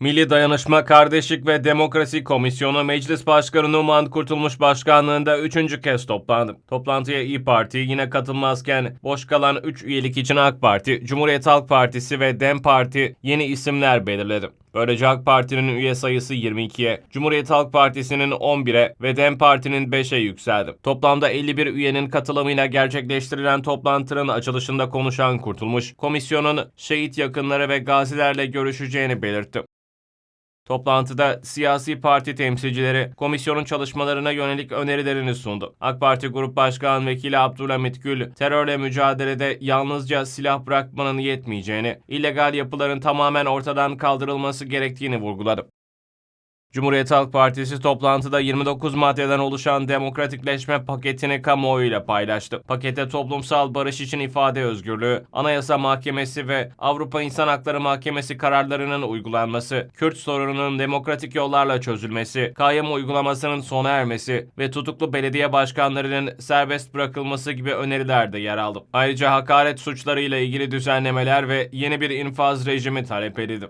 Milli Dayanışma, Kardeşlik ve Demokrasi Komisyonu Meclis Başkanı Numan Kurtulmuş Başkanlığında üçüncü kez toplandı. Toplantıya İyi Parti yine katılmazken boş kalan 3 üyelik için AK Parti, Cumhuriyet Halk Partisi ve DEM Parti yeni isimler belirledi. Böylece AK Parti'nin üye sayısı 22'ye, Cumhuriyet Halk Partisi'nin 11'e ve DEM Parti'nin 5'e yükseldi. Toplamda 51 üyenin katılımıyla gerçekleştirilen toplantının açılışında konuşan Kurtulmuş, komisyonun şehit yakınları ve gazilerle görüşeceğini belirtti. Toplantıda siyasi parti temsilcileri komisyonun çalışmalarına yönelik önerilerini sundu. AK Parti Grup Başkan Vekili Abdülhamit Gül, terörle mücadelede yalnızca silah bırakmanın yetmeyeceğini, illegal yapıların tamamen ortadan kaldırılması gerektiğini vurguladı. Cumhuriyet Halk Partisi toplantıda 29 maddeden oluşan demokratikleşme paketini kamuoyuyla paylaştı. Pakete toplumsal barış için ifade özgürlüğü, Anayasa Mahkemesi ve Avrupa İnsan Hakları Mahkemesi kararlarının uygulanması, Kürt sorununun demokratik yollarla çözülmesi, kayyum uygulamasının sona ermesi ve tutuklu belediye başkanlarının serbest bırakılması gibi öneriler de yer aldı. Ayrıca hakaret suçlarıyla ilgili düzenlemeler ve yeni bir infaz rejimi talep edildi.